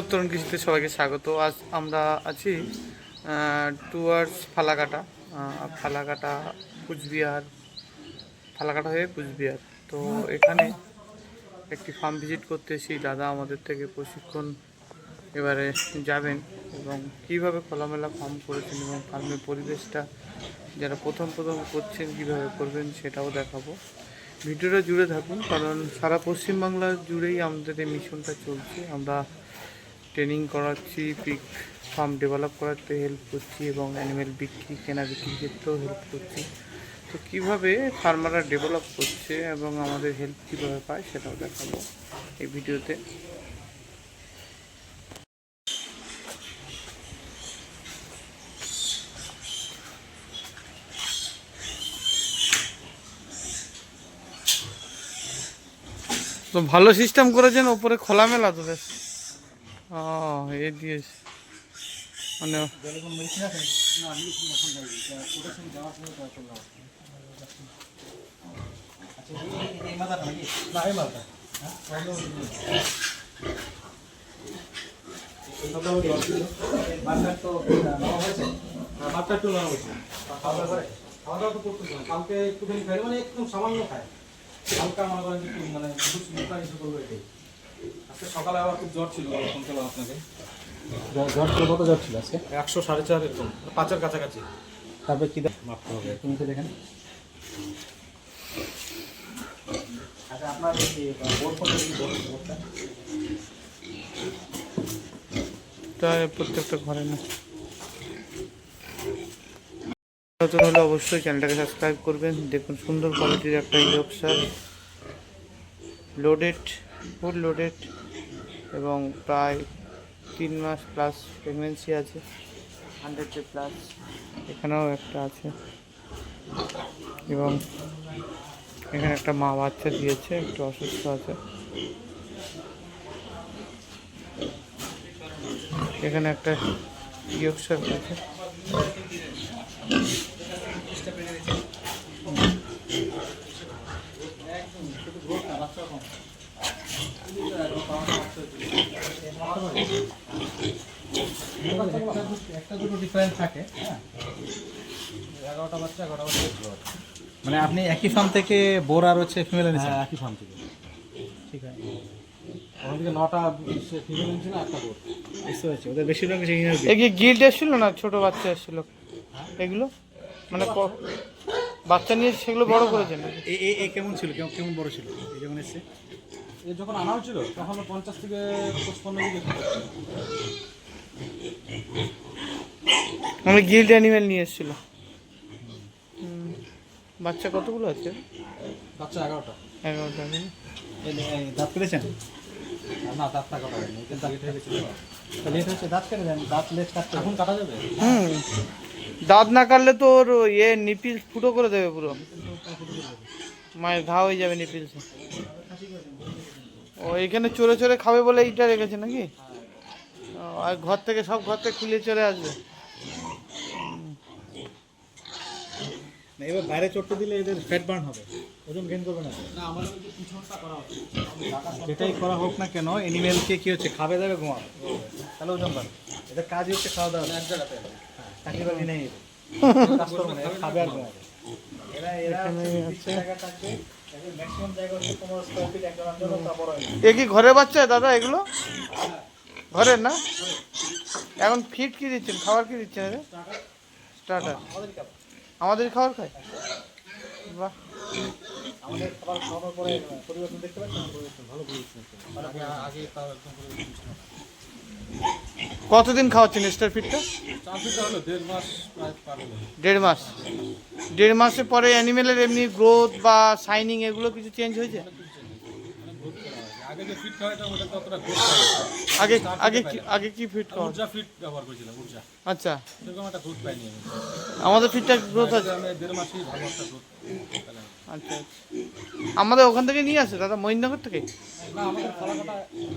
উত্তরণ কৃষিতে সবাইকে স্বাগত। আজ আমরা আছি টুয়ার্ডস ফালাকাটা ফালাকাটা কুচবিহার, ফালাকাটা হয়ে কুচবিহার। তো এখানে একটি ফার্ম ভিজিট করতে এসেছি। দাদা আমাদের থেকে প্রশিক্ষণ এবারে যাবেন এবং কীভাবে খোলামেলা ফার্ম করেছেন এবং ফার্মের পরিবেশটা যারা প্রথম প্রথম করছেন, কীভাবে করবেন সেটাও দেখাবো। ভিডিওটা জুড়ে থাকুন, কারণ সারা পশ্চিমবাংলা জুড়েই আমাদের এই মিশনটা চলছে। আমরা ট্রেনিং করাচ্ছি পিক ফার্ম ডেভেলপ করাতে হেল্প করছি এবং অ্যানিমেল বিক্রি, কেনা বিক্রির ক্ষেত্রেও হেল্প করছি। তো কীভাবে ফার্মাররা ডেভেলপ করছে এবং আমাদের হেল্প কীভাবে পায় সেটাও দেখাবো এই ভিডিওতে। তো ভালো সিস্টেম করেছেন, ওপরে খোলামেলা তো বেশ। ও এ দিয়েছে মানে খাওয়া দাওয়া তো করতেছে কালকে একটুখানি খাই মানে একদম সামান্য খায় হালকা মনে করেন মানে আজকে সকালে আবার খুব জ্বর ছিল ফোন করলাম আপনাকে? জ্বর ছিল কত জ্বর ছিল আজকে? একশো সাড়ে চার এরকম পাঁচের কাছাকাছি। তারপরে কি মাপতে হবে। তুমি তো দেখেন আচ্ছা আপনার এই বোর্ড ফোনটা কি বোর্ড বোর্ডটা তা প্রত্যেকটা ঘরে না। নতুন হলে অবশ্যই চ্যানেলটাকে সাবস্ক্রাইব করবেন। দেখুন সুন্দর কোয়ালিটির একটা লোডেড ফুল লোডেড এবং প্রায় তিন মাস প্লাস প্রেগনেন্সি আছে। হান্ড্রেড ডে প্লাস এখানেও একটা আছে। এবং এখানে একটা মা বাচ্চা দিয়েছে একটু অসুস্থ আছে। এখানে একটা ইয়কসার আছে। একটা দুটো ডিফারেন্ট থাকে হ্যাঁ এগারোটা বাচ্চা এগারোটা বাচ্চা মানে আপনি একই ফার্ম থেকে বোর আর হচ্ছে ফিমেল এনেছেন? হ্যাঁ একই ফার্ম থেকে। ঠিক আছে। ওখান থেকে নটা ফিমেল ছিল একটা বোর্ড বুঝতে পারছি। ওদের বেশিরভাগ গিল্ড এসেছিল না ছোট বাচ্চা এসেছিল? এগুলো? মানে ক- বাচ্চা নিয়ে সেগুলো বড় করেছেন? এ কেমন ছিল? কেমন কেমন বড় ছিল? এই যখন এসছে? এ যখন আনা হয়েছিল তখন পঞ্চাশ থেকে পঁচপন্ন দিকে মানে গিল্ড অ্যানিমেল নিয়ে এসেছিল। বাচ্চা কতগুলো আছে? বাচ্চা এগারোটা। এগারোটা দাঁত কেটেছেন? না দাঁতটা কাটা লেট হয়ে হচ্ছে দাঁত কেটে দেন দাঁত লেট কাটতে এখন কাটা যাবে হুম। দাঁত না কাটলে তো ওর ইয়ে নিপিল ফুটো করে দেবে পুরো। মায়ের ঘা হয়ে যাবে নিপিলসে ও এখানে চোরে চোরে খাবে বলে এইটা রেখেছে নাকি? আর ঘর থেকে সব ঘর থেকে খুলে চলে আসবে। এবার বাইরে চড়তে দিলে এদের ফ্যাট বার্ন হবে। ওজন গেইন করবে না। যেটাই করা হোক না কেন এনিমেলকে কি হচ্ছে, খাবে দাবে ঘুমাবে। তাহলে ওজন বাড়বে। এদের কাজই হচ্ছে খাওয়া দাওয়া। এক জায়গাতে এ কি ঘরের বাচ্চা দাদা এগুলো? ঘরের না? এখন ফিট কি দিচ্ছেন? খাবার কি দিচ্ছেন স্টার্টার আমাদের খাবার। খায়? বাহ। আমাদের খাবার খাওয়ানোর পরে পরিবর্তন দেখতে পাচ্ছেন? ভালো পরিবর্তন আগে আগে তাও একদম দিচ্ছিল। কতদিন খাওয়াচ্ছেন স্টার ফিটটা দেড় মাস। দেড় মাসের পরে অ্যানিমেলের এমনি গ্রোথ বা শাইনিং এগুলো কিছু চেঞ্জ হয়েছে? আগে। আগে আগে আচ্ছা। আমাদের গ্রোথ আছে। আচ্ছা আচ্ছা। আমাদের ওখান থেকে নিয়ে আসে, দাদা মহিন্দ্রনগর থেকে?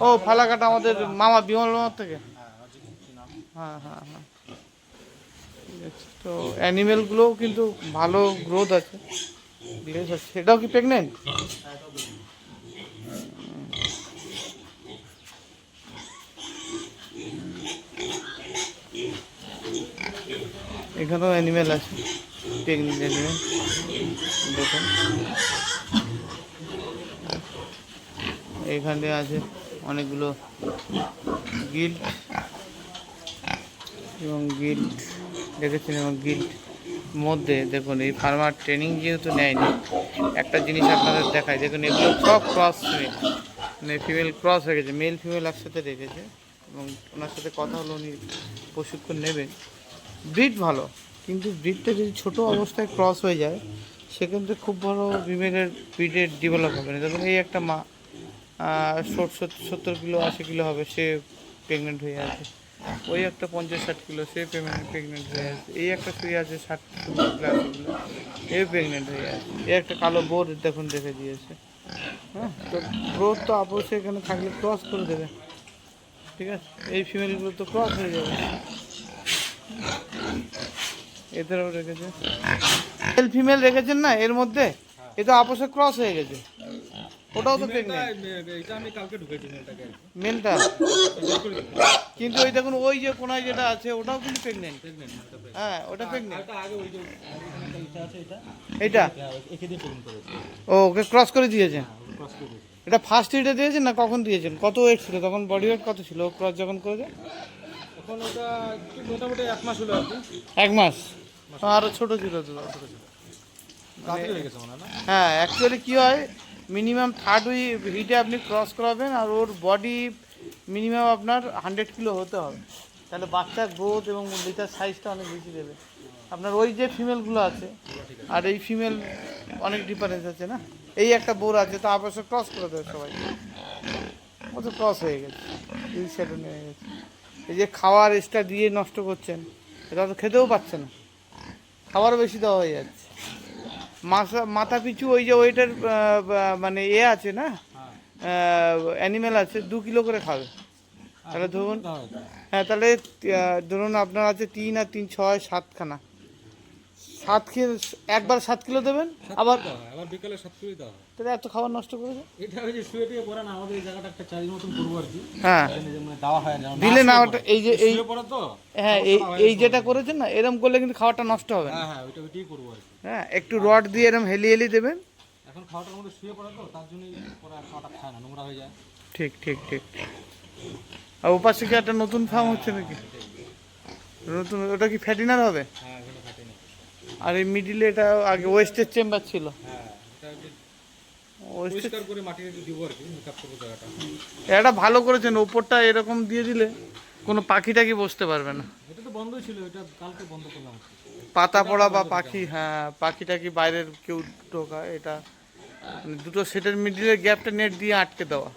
ও, ফালাকাটা আমাদের মামা বিমল থেকে। হ্যাঁ হ্যাঁ হ্যাঁ। তো অ্যানিমেলগুলোও কিন্তু ভালো গ্রোথ আছে। সেটাও কি প্রেগনেন্ট এখানেও অ্যানিমেল আছে। টেকনিক অ্যানিমেল দেখুন। এখানে আছে অনেকগুলো গিল্ড এবং গিল্ড দেখেছেন এবং গিল্ড মধ্যে দেখুন, এই ফার্মার ট্রেনিং যেহেতু নেয়নি, একটা জিনিস আপনাদের দেখায় দেখুন, এগুলো সব ক্রস মানে ফিমেল ক্রস হয়ে গেছে মেল ফিমেল একসাথে রেখেছে এবং ওনার সাথে কথা হলো, উনি প্রশিক্ষণ নেবেন। ব্রিড ভালো, কিন্তু ব্রিডটা যদি ছোট অবস্থায় ক্রস হয়ে যায়, সেক্ষেত্রে খুব বড় ফিমেলের ব্রিডের ডেভেলপ হবে। না দেখুন এই একটা মা সত্তর কিলো, আশি কিলো হবে, সে প্রেগনেন্ট হয়ে আছে। ওই একটা পঞ্চাশ ষাট কিলো সে প্রেগনেন্ট হয়ে আছে। এই একটা শুয়ে আছে ষাট কিলো এ প্রেগনেন্ট হয়ে আছে। এই একটা কালো বোর দেখুন দেখে দিয়েছে। হ্যাঁ তো গ্রোথ তো অবশ্যই এখানে থাকলে ক্রস করে দেবে। ঠিক আছে? এই ফিমেলগুলো তো ক্রস হয়ে যাবে। এদেরও রেখেছে। মেল ফিমেল রেখেছেন না এর মধ্যে? এ তো আপসে ক্রস হয়ে গেছে। ওটাও তো প্রেগনেন্ট এটা আমি কালকে ঢুকেছি মেয়েটাকে মেলটা কিন্তু ওই দেখুন ওই যে কোনায় যেটা আছে ওটাও কিন্তু প্রেগনেন্ট হ্যাঁ ওটা প্রেগনেন্ট এটা? ও ওকে ক্রস করে দিয়েছেন? দিয়েছে। এটা ফার্স্ট হিটে দিয়েছেন না কখন দিয়েছেন? কত ওয়েট ছিল? তখন বডি ওয়েট কত ছিল? ক্রস যখন করেছে? এখন ওটা মোটামুটি এক মাস হলো এক মাস? আরও ছোট ছিল তো হ্যাঁ অ্যাকচুয়ালি কী হয় মিনিমাম থার্ড উই হিটে আপনি ক্রস করাবেন আর ওর বডি মিনিমাম আপনার হান্ড্রেড কিলো হতে হবে। তাহলে বাচ্চার গ্রোথ এবং লিটার সাইজটা অনেক বেশি দেবে। আপনার ওই যে ফিমেলগুলো আছে, আর এই ফিমেল অনেক ডিফারেন্স আছে না? এই একটা বোর আছে, তো অবশ্য ক্রস করে দেবে সবাই। ও তো ক্রস হয়ে গেছে, এই সেটা নিয়ে গেছে। এই যে খাওয়ার এক্সট্রা দিয়ে নষ্ট করছেন, এটা তো খেতেও পাচ্ছে না। খাবার বেশি দেওয়া হয়ে যাচ্ছে। মাথা পিছু ওই যে ওইটার মানে এ আছে না? অ্যানিমেল আছে দু কিলো করে খাবে। তাহলে ধরুন হ্যাঁ তাহলে ধরুন আপনার আছে তিন আর তিন ছয় সাতখানা। সাত কিলো একবার সাত কিলো দেবেন আবার আবার বিকালে সাত করে দেওয়া তাহলে এত খাবার নষ্ট করেছে এটা ওই যে শুয়ে টুয়ে পড়ে না আমাদের এই জায়গাটা একটা চারির মতন করব আর কি। হ্যাঁ। মানে দেওয়া হয় না দিলে না ওটা এই যে এই পড়ে তো হ্যাঁ এই এই যেটা করেছেন না এরম করলে কিন্তু খাবারটা নষ্ট হবে হ্যাঁ হ্যাঁ ওইটা ওইটাই করব আর কি। হ্যাঁ একটু রড দিয়ে এরম হেলি হেলি দেবেন। এখন খাওয়াটার মধ্যে শুয়ে পড়ে তো তার জন্যই পরে খাওয়াটা খায় না নোংরা হয়ে যায়। ঠিক ঠিক ঠিক। আর ওপাশে কি একটা নতুন ফার্ম হচ্ছে নাকি? নতুন ওটা কি ফ্যাটিনার হবে? হ্যাঁ আর এই মিডিলে এটা আগে ওয়েস্টের চেম্বার ছিল। হ্যাঁ এটা পরিষ্কার করে মাটি দিব আর কি মেকআপ করব জায়গাটা। এটা ভালো করেছেন ওপরটা এরকম দিয়ে দিলে কোনো পাখি টাকি বসতে পারবে না। এটা তো বন্ধই ছিল এটা কালকে বন্ধ করলাম। পাতা পড়া বা পাখি হ্যাঁ পাখিটা কি বাইরের কেউ ঢোকা এটা দুটো সেটের মিডিলের গ্যাপটা নেট দিয়ে আটকে দেওয়া।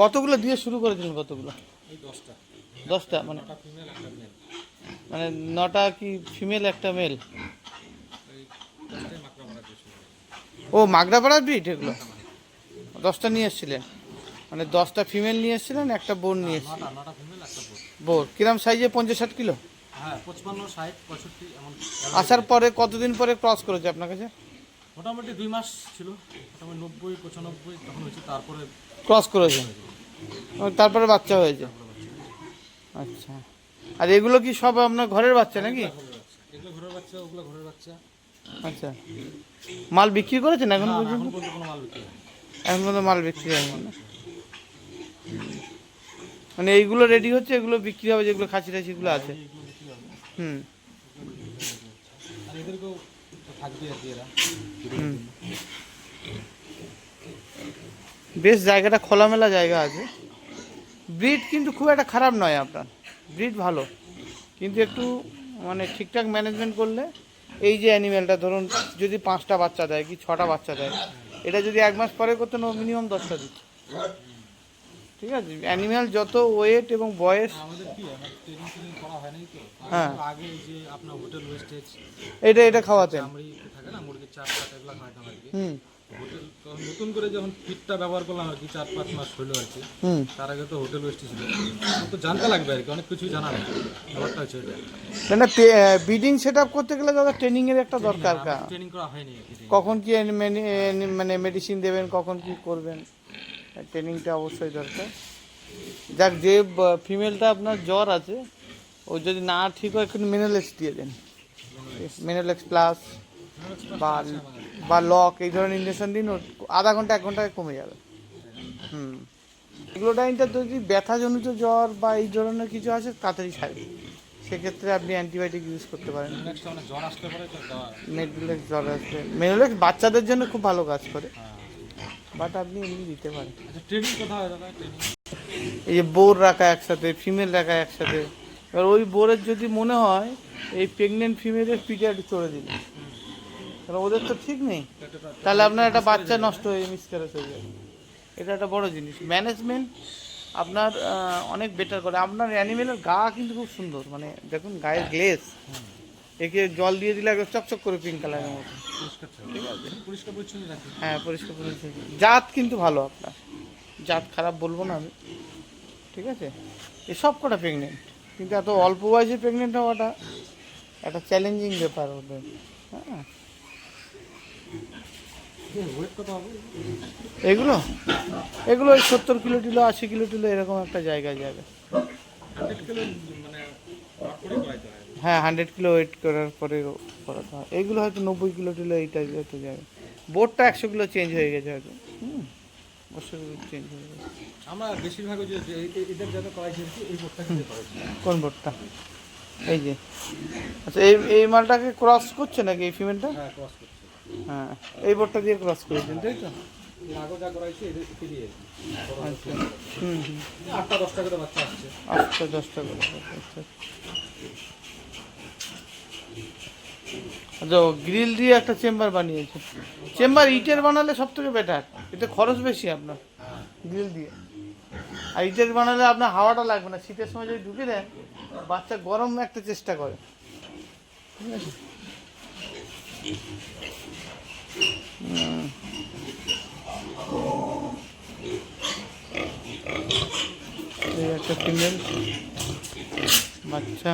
কতগুলো দিয়ে শুরু করেছিলেন কতগুলো? দশটা। মানে মানে নটা কি ফিমেল একটা মেল ও মাগরাপাড়ার ব্রিড এগুলো? দশটা নিয়ে এসেছিলেন? মানে দশটা ফিমেল নিয়ে এসেছিলেন একটা বোন নিয়ে এসেছিলেন। একটা বোট বোর কিরম সাইজে পঞ্চাশ ষাট কিলো? হ্যাঁ আসার পরে কতদিন পরে ক্রস করেছে আপনার কাছে? মোটামুটি দুই মাস ছিল মোটামুটি নব্বই পঁচানব্বই তখন হয়েছে তারপরে ক্রস করেছে। তারপরে বাচ্চা হয়েছে। আচ্ছা। আর এগুলো কি সব আপনার ঘরের বাচ্চা নাকি? এগুলো ঘরের বাচ্চা। ওগুলো ঘরের বাচ্চা। আচ্ছা। মাল বিক্রি করেছেন এখন পর্যন্ত? এখন পর্যন্ত কোনো মাল বিক্রি। এখন পর্যন্ত মাল বিক্রি হয়নি। মানে এইগুলো রেডি হচ্ছে এগুলো বিক্রি হবে যেগুলো খাসি টাছিগুলো আছে হবে। হুম। আর এদেরকেও তো থাকবে আর কি এরা। বেশ জায়গাটা খোলামেলা জায়গা আছে। ব্রিড কিন্তু খুব একটা খারাপ নয় আপনার। ব্রিড ভালো। কিন্তু একটু মানে ঠিকঠাক ম্যানেজমেন্ট করলে এই যে অ্যানিমেলটা ধরুন যদি পাঁচটা বাচ্চা দেয় কি ছটা বাচ্চা দেয় এটা যদি এক মাস পরে করতে ও মিনিমাম দশটা দিচ্ছে ঠিক আছে? অ্যানিমেল যত ওয়েট এবং বয়স ট্রেনিং ট্রেনিং হয়। আগে যে আপনার হোটেল ওয়েস্টেজ এটা এটা খাওয়াতেন। থাকে না মুরগির চার পাট এগুলো খাওয়াতাম আর কি। হুম। হোটেল নতুন করে যখন ফিটটা ব্যবহার করলাম আর কি চার পাঁচ মাস হলো আর কি। তার আগে তো হোটেল ওয়েস্টে ছিল। তো জানতে লাগবে আর কি অনেক কিছুই জানা নেই। ব্যাপারটা হচ্ছে এটা। মানে বিডিং সেট আপ করতে গেলে দাদা ট্রেনিংয়ের একটা দরকার ট্রেনিং করা হয়নি কখন কি মানে মেডিসিন দেবেন কখন কি করবেন? ট্রেনিংটা অবশ্যই দরকার। যাক যে ফিমেলটা আপনার জ্বর আছে ও যদি না ঠিক হয় একটু মিনারেলেক্স দিয়ে দেন। মিনারেলেক্স প্লাস বা বা লক এই ধরনের ইঞ্জেকশন দিন আধা ঘণ্টা এক ঘন্টায় কমে যাবে। হুম। এগুলোটাইনটা যদি ব্যথাজনিত জ্বর বা এই ধরনের কিছু আছে তাড়াতাড়ি সারবে সেক্ষেত্রে আপনি অ্যান্টিবায়োটিক ইউজ করতে পারেন। মানে জ্বর আসলে মেডুলেক্স মেডুলেক্স বাচ্চাদের জন্য খুব ভালো কাজ করে। বাট আপনি এমনি দিতে পারেন। আচ্ছা ট্রেনিং কোথায় দাদা? ট্রেনিং এই যে বোর রাখা একসাথে ফিমেল রাখা একসাথে। এবার ওই বোরের যদি মনে হয় এই প্রেগনেন্ট ফিমেলের পিরিয়ড চড়ে দিল তাহলে ওদের তো ঠিক নেই। তাহলে আপনার একটা বাচ্চা নষ্ট হয়ে মিসক্যারেজ হয়ে যাবে। এটা একটা বড় জিনিস। ম্যানেজমেন্ট আপনার অনেক বেটার করে। আপনার অ্যানিমেলের গা কিন্তু খুব সুন্দর। মানে দেখুন গায়ের গ্লেস একে জল দিয়ে দিলে একদম চকচক করে পিঙ্ক কালারের মতো। ঠিক আছে। হ্যাঁ পরিষ্কার পরিচ্ছন্ন। জাত কিন্তু ভালো আপনার। জাত খারাপ বলব না আমি। ঠিক আছে? এই সব কটা প্রেগনেন্ট কিন্তু এত অল্প বয়সে প্রেগনেন্ট হওয়াটা একটা চ্যালেঞ্জিং ব্যাপার ওদের। হ্যাঁ। এগুলো? এগুলো ওই সত্তর কিলো টিলো আশি কিলো টিলো এরকম একটা জায়গায় যাবে হান্ড্রেড কিলো মানে নট করে করাইতে হয় হান্ড্রেড কিলো ওয়েট করার পরে করাতে হয়। এইগুলো হয়তো নব্বই কিলো টিলো এই টাইপের হয়তো যাবে বোর্ডটা একশো কিলো চেঞ্জ হয়ে গেছে হয়তো। হুম একশো কিলো চেঞ্জ হয়ে গেছে। আমরা বেশিরভাগ এদের যাতে করাইছি এই বোর্ডটা কোন বোর্ডটা এই যে। আচ্ছা এই এই মালটাকে ক্রস করছে নাকি এই ফিমেলটা হ্যাঁ ক্রস করছে। হ্যাঁ এই বোর্ডটা দিয়ে ক্রস করেছেন তাই তো। আচ্ছা হুম হুম আটটা দশটা করে বাচ্চা আসছে। আটটা দশটা করে আচ্ছা আচ্ছা গ্রিল দিয়ে একটা চেম্বার বানিয়েছে। চেম্বার ইটের বানালে সব থেকে বেটার এতে খরচ বেশি আপনার গ্রিল দিয়ে। আর ইটের বানালে আপনার হাওয়াটা লাগবে না। শীতের সময় যদি ঢুকে দেন, বাচ্চা গরম একটা চেষ্টা করে। ঠিক আছে? একটা বাচ্চা।